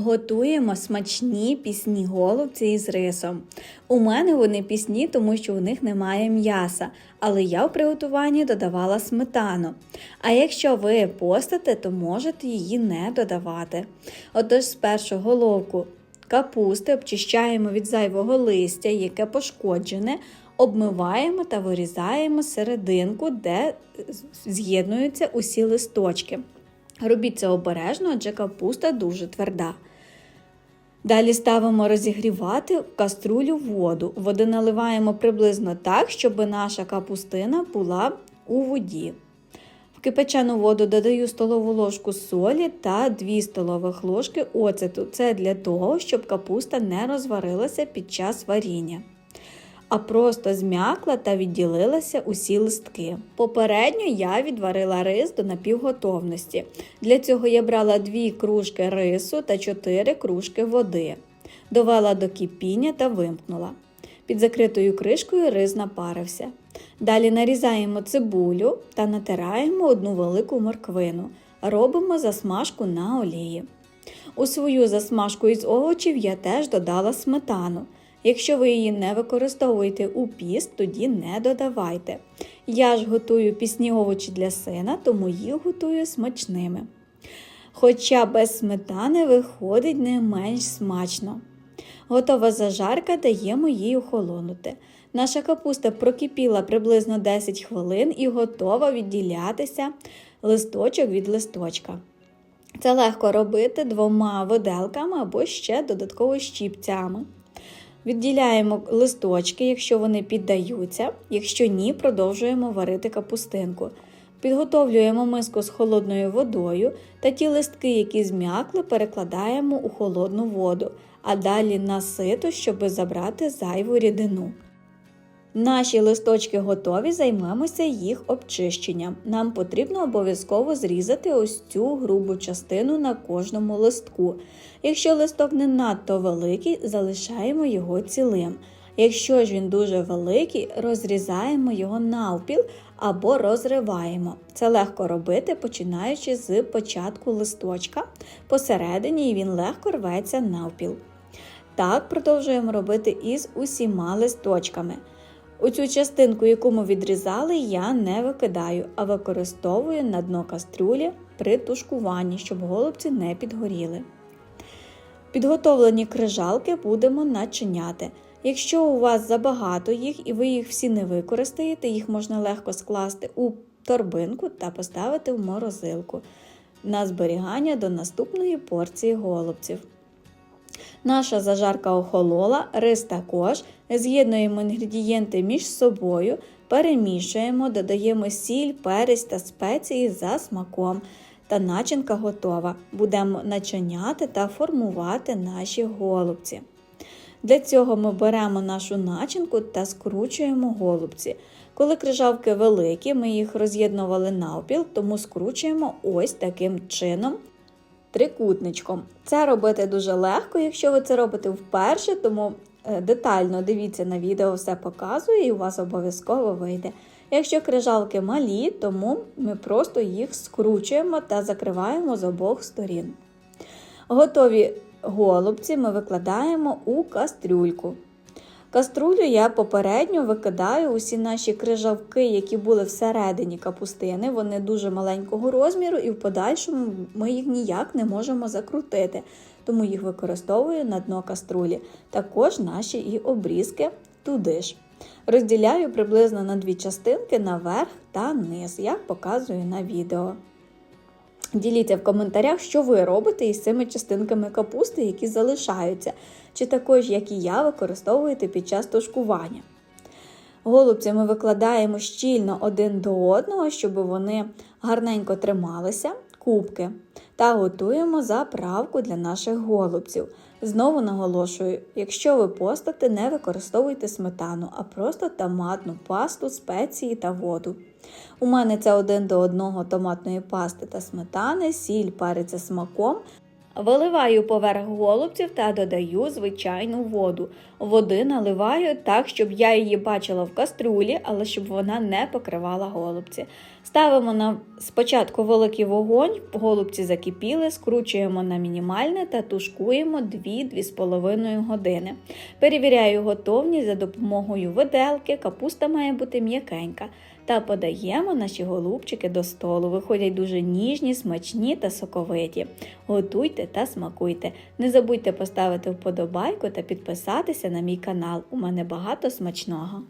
Готуємо смачні пісні голубці із рисом. У мене вони пісні, тому що у них немає м'яса, але я в приготуванні додавала сметану. А якщо ви постите, то можете її не додавати. Отож, спершу головку капусти обчищаємо від зайвого листя, яке пошкоджене, обмиваємо та вирізаємо серединку, де з'єднуються усі листочки. Робіть це обережно, адже капуста дуже тверда. Далі ставимо розігрівати в каструлю воду. Води наливаємо приблизно так, щоб наша капустина була у воді. В кипячену воду додаю столову ложку солі та 2 столових ложки оцету. Це для того, щоб капуста не розварилася під час варіння а просто зм'якла та відділилася усі листки. Попередньо я відварила рис до напівготовності. Для цього я брала 2 кружки рису та 4 кружки води, довела до кипіння та вимкнула. Під закритою кришкою рис напарився. Далі нарізаємо цибулю та натираємо одну велику морквину. Робимо засмажку на олії. У свою засмажку із овочів я теж додала сметану. Якщо ви її не використовуєте у піст, тоді не додавайте. Я ж готую пісні овочі для сина, тому їх готую смачними. Хоча без сметани виходить не менш смачно. Готова зажарка даємо їй охолонути. Наша капуста прокипіла приблизно 10 хвилин і готова відділятися листочок від листочка. Це легко робити двома виделками або ще додатково щіпцями. Відділяємо листочки, якщо вони піддаються, якщо ні, продовжуємо варити капустинку. Підготовлюємо миску з холодною водою та ті листки, які зм'якли, перекладаємо у холодну воду, а далі на сито, щоб забрати зайву рідину. Наші листочки готові, займемося їх обчищенням. Нам потрібно обов'язково зрізати ось цю грубу частину на кожному листку. Якщо листок не надто великий, залишаємо його цілим. Якщо ж він дуже великий, розрізаємо його навпіл або розриваємо. Це легко робити, починаючи з початку листочка. Посередині він легко рветься навпіл. Так продовжуємо робити із усіма листочками. Оцю частинку, яку ми відрізали, я не викидаю, а використовую на дно кастрюлі при тушкуванні, щоб голубці не підгоріли. Підготовлені крижалки будемо начиняти. Якщо у вас забагато їх і ви їх всі не використаєте, їх можна легко скласти у торбинку та поставити в морозилку на зберігання до наступної порції голубців. Наша зажарка охолола, рис також. З'єднуємо інгредієнти між собою, перемішуємо, додаємо сіль, перець та спеції за смаком. Та начинка готова. Будемо начиняти та формувати наші голубці. Для цього ми беремо нашу начинку та скручуємо голубці. Коли крижавки великі, ми їх роз'єднували навпіл, тому скручуємо ось таким чином трикутничком. Це робити дуже легко, якщо ви це робите вперше, тому е, детально дивіться на відео, все показую і у вас обов'язково вийде. Якщо крижалки малі, тому ми просто їх скручуємо та закриваємо з обох сторін. Готові голубці ми викладаємо у кастрюльку. Каструлю я попередньо викидаю усі наші крижавки, які були всередині капустини. Вони дуже маленького розміру, і в подальшому ми їх ніяк не можемо закрутити, тому їх використовую на дно каструлі. Також наші і обрізки туди ж. Розділяю приблизно на дві частинки наверх та низ, як показую на відео. Діліться в коментарях, що ви робите із цими частинками капусти, які залишаються, чи також, як і я, використовуєте під час тушкування. Голубці ми викладаємо щільно один до одного, щоб вони гарненько трималися, кубки, та готуємо заправку для наших голубців. Знову наголошую, якщо ви постите, не використовуйте сметану, а просто томатну пасту, спеції та воду. У мене це один до одного томатної пасти та сметани, сіль париться смаком. Виливаю поверх голубців та додаю звичайну воду. Води наливаю так, щоб я її бачила в каструлі, але щоб вона не покривала голубці. Ставимо на спочатку великий вогонь, голубці закипіли, скручуємо на мінімальне та тушкуємо 2-2,5 години. Перевіряю готовність за допомогою виделки, капуста має бути м'якенька. Та подаємо наші голубчики до столу. Виходять дуже ніжні, смачні та соковиті. Готуйте та смакуйте. Не забудьте поставити вподобайку та підписатися на мій канал. У мене багато смачного.